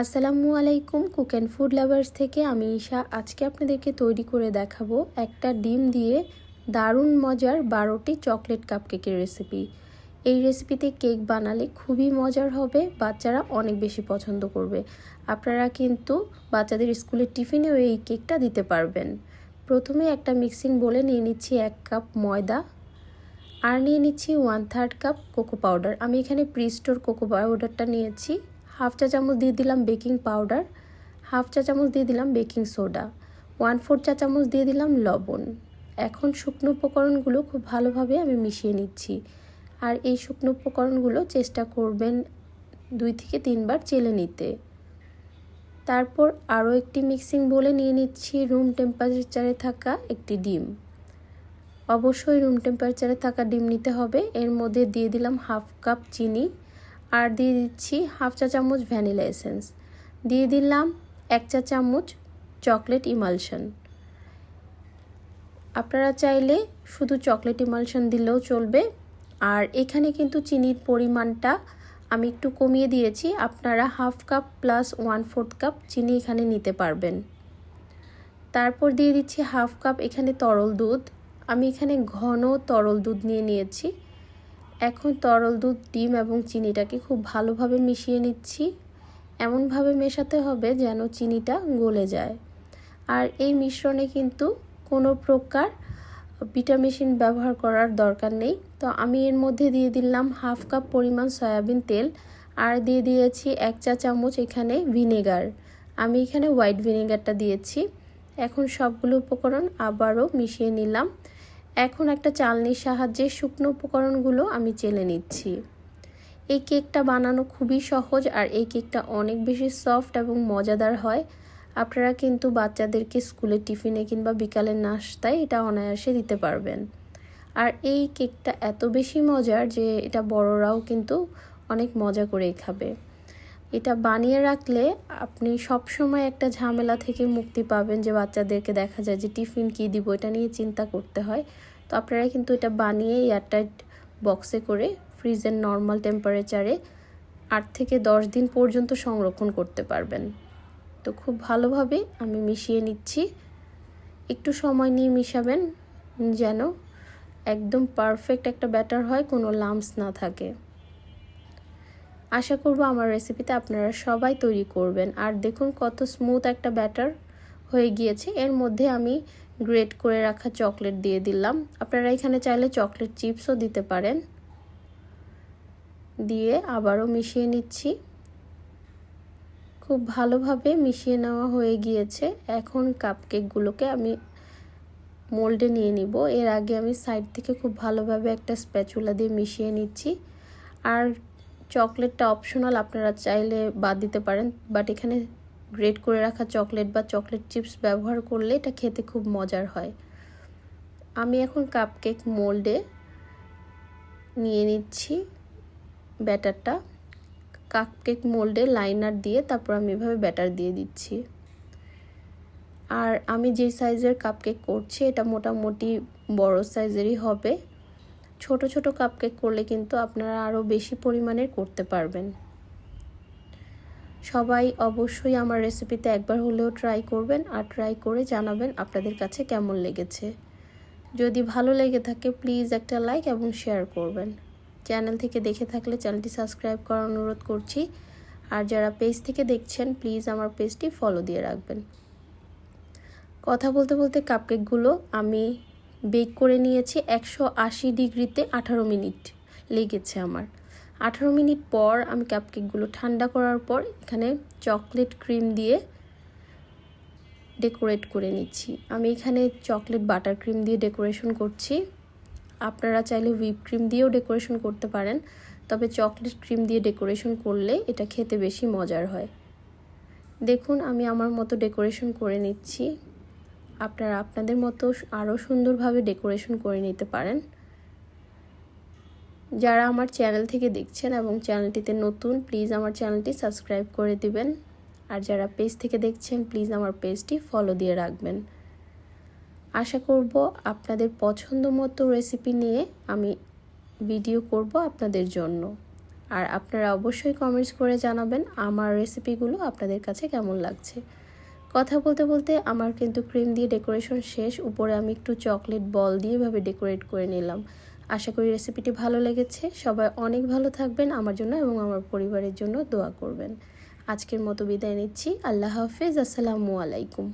আসসালামু আলাইকুম cook and food lovers থেকে আমি ঈশা। আজকে আপনাদেরকে তৈরি করে দেখাবো একটা ডিম দিয়ে দারুণ মজার বারোটি চকলেট কাপকেকের রেসিপি এই রেসিপিতে কেক বানালে খুবই মজার হবে, বাচ্চারা অনেক বেশি পছন্দ করবে। আপনারা কিন্তু বাচ্চাদের স্কুলের টিফিনেও এই কেকটা দিতে পারবেন। প্রথমে একটা মিক্সিং বলে নিয়ে নিচ্ছি এক কাপ ময়দা আর নিয়ে নিচ্ছি one third cup cocoa powder আমি এখানে প্রিস্টোর কোকো পাউডারটা নিয়েছি। হাফ চা চামচ দিয়ে দিলাম বেকিং পাউডার, হাফ চা চামচ দিয়ে দিলাম বেকিং সোডা, ওয়ান ফোর চা চামচ দিয়ে দিলাম লবণ। এখন শুকনো উপকরণগুলো খুব ভালোভাবে আমি মিশিয়ে নিচ্ছি। আর এই শুকনো উপকরণগুলো চেষ্টা করবেন দুই থেকে তিনবার চেলে নিতে। তারপর আরও একটি মিক্সিং বলে নিয়ে নিচ্ছি রুম টেম্পারেচারে থাকা একটি ডিম। অবশ্যই রুম টেম্পারেচারে থাকা ডিম নিতে হবে। এর মধ্যে দিয়ে দিলাম হাফ কাপ চিনি আর দিয়ে দিচ্ছি হাফ চা চামচ ভ্যানিলা এসেন্স। দিয়ে দিলাম এক চা চামচ চকলেট ইমালশন। আপনারা চাইলে শুধু চকলেট ইমালশন দিলেও চলবে। আর এখানে কিন্তু চিনির পরিমাণটা আমি একটু কমিয়ে দিয়েছি। আপনারা half cup plus one fourth cup চিনি এখানে নিতে পারবেন। তারপর দিয়ে দিচ্ছি হাফ কাপ এখানে তরল দুধ। আমি এখানে ঘন তরল দুধ নিয়ে নিয়েছি। এখন তরল দুধ, ডিম এবং চিনিটাকে খুব ভালোভাবে মিশিয়ে নিচ্ছি। এমনভাবে মেশাতে হবে যেন চিনিটা গলে যায়। আর এই মিশ্রণে কিন্তু কোনো প্রকার ভিটামিন ব্যবহার করার দরকার নেই। তো আমি এর মধ্যে দিয়ে দিলাম হাফ কাপ পরিমাণ সয়াবিন তেল আর দিয়ে দিয়েছি এক চা চামচ এখানে ভিনেগার। আমি এখানে হোয়াইট ভিনেগারটা দিয়েছি। এখন সবগুলো উপকরণ আবারও মিশিয়ে নিলাম। এখন একটা চালনির সাহায্যে শুকনো উপকরণগুলো আমি চেলে নিচ্ছি। এই কেকটা বানানো খুবই সহজ আর এই কেকটা অনেক বেশি সফট এবং মজাদার হয়। আপনারা কিন্তু বাচ্চাদেরকে স্কুলের টিফিনে কিংবা বিকালের নাস্তায় এটা অনায়াসে দিতে পারবেন। আর এই কেকটা এত বেশি মজার যে এটা বড়রাও কিন্তু অনেক মজা করেই খাবে। এটা বানিয়ে রাখলে আপনি সব সময় একটা ঝামেলা থেকে মুক্তি পাবেন যে বাচ্চাদেরকে দেখা যায় যে টিফিন কী দিব, এটা নিয়ে চিন্তা করতে হয়। তো আপনারা কিন্তু এটা বানিয়ে এয়ারটাইট বক্সে করে ফ্রিজের নর্মাল টেম্পারেচারে আট থেকে দশ দিন পর্যন্ত সংরক্ষণ করতে পারবেন। তো খুব ভালোভাবে আমি মিশিয়ে নিচ্ছি। একটু সময় নিয়ে মিশাবেন যেন একদম পারফেক্ট একটা ব্যাটার হয়, কোনো লামস না থাকে। আশা করব আমার রেসিপিতে আপনারা সবাই তৈরি করবেন। আর দেখুন কত স্মুথ একটা ব্যাটার হয়ে গিয়েছে। এর মধ্যে আমি গ্রেট করে রাখা চকলেট দিয়ে দিলাম। আপনারা এখানে চাইলে চকলেট চিপসও দিতে পারেন। দিয়ে আবারও মিশিয়ে নিচ্ছি। খুব ভালোভাবে মিশিয়ে নেওয়া হয়ে গিয়েছে। এখন কাপকেকগুলোকে আমি মোল্ডে নিয়ে নিব। এর আগে আমি সাইড থেকে খুব ভালোভাবে একটা স্প্যাচুলা দিয়ে মিশিয়ে নিচ্ছি। আর চকলেটটা অপশনাল আপনারা চাইলে বাদ দিতে পারেন। বাট এখানে গ্রেট করে রাখা চকলেট বা চকলেট চিপস ব্যবহার করলে এটা খেতে খুব মজার হয়। আমি এখন কাপকেক মোল্ডে নিয়ে নিচ্ছি ব্যাটারটা। কাপকেক মোল্ডে লাইনার দিয়ে তারপর আমি এভাবে ব্যাটার দিয়ে দিচ্ছি। আর আমি যে সাইজের কাপকেক করছি, এটা মোটামুটি বড় সাইজেরই হবে। ছোট ছোট কাপকেক করলে কিন্তু আপনারা আরও বেশি পরিমাণের করতে পারবেন। সবাই অবশ্যই আমার রেসিপিতে একবার হলেও ট্রাই করবেন আর ট্রাই করে জানাবেন আপনাদের কাছে কেমন লেগেছে। যদি ভালো লেগে থাকে প্লিজ একটা লাইক এবং শেয়ার করবেন। চ্যানেল থেকে দেখে থাকলে চ্যানেলটি সাবস্ক্রাইব করার অনুরোধ করছি। আর যারা পেজ থেকে দেখছেন প্লিজ আমার পেজটি ফলো দিয়ে রাখবেন। কথা বলতে বলতে কাপকেকগুলো আমি বেক করে নিয়েছি একশো আশি ডিগ্রিতে আঠারো মিনিট। লেগেছে আমার। আঠারো মিনিট পর আমি কাপকেকগুলো ঠান্ডা করার পর এখানে চকলেট ক্রিম দিয়ে ডেকোরেট করে নিচ্ছি। আমি এখানে চকলেট বাটার ক্রিম দিয়ে ডেকোরেশন করছি। আপনারা চাইলে হুইপ ক্রিম দিয়েও ডেকোরেশন করতে পারেন, তবে চকলেট ক্রিম দিয়ে ডেকোরেশন করলে এটা খেতে বেশি মজার হয়। দেখুন, আমি আমার মতো ডেকোরেশন করে নিচ্ছি। আপনারা আপনাদের মতো আরও সুন্দরভাবে ডেকোরেশন করে নিতে পারেন। যারা আমার চ্যানেল থেকে দেখছেন এবং চ্যানেলটিতে নতুন, প্লিজ আমার চ্যানেলটি সাবস্ক্রাইব করে দিবেন। আর যারা পেজ থেকে দেখছেন, প্লিজ আমার পেজটি ফলো দিয়ে রাখবেন। আশা করব আপনাদের পছন্দ মতো রেসিপি নিয়ে আমি ভিডিও করব আপনাদের জন্য। আর আপনারা অবশ্যই কমেন্টস করে জানাবেন আমার রেসিপিগুলো আপনাদের কাছে কেমন লাগছে। কথা বলতে বলতে আমার কিন্তু ক্রিম দিয়ে ডেকোরেশন শেষ, উপরে আমি একটু চকলেট বল দিয়ে ভাবে ডেকোরেট করে নিলাম। আশা করি রেসিপিটি ভালো লেগেছে। সবাই অনেক ভালো থাকবেন আমার জন্য এবং আমার পরিবারের জন্য দোয়া করবেন। আজকের মতো বিদায় নিচ্ছি। আল্লাহ হাফেজ। আসসালামু আলাইকুম।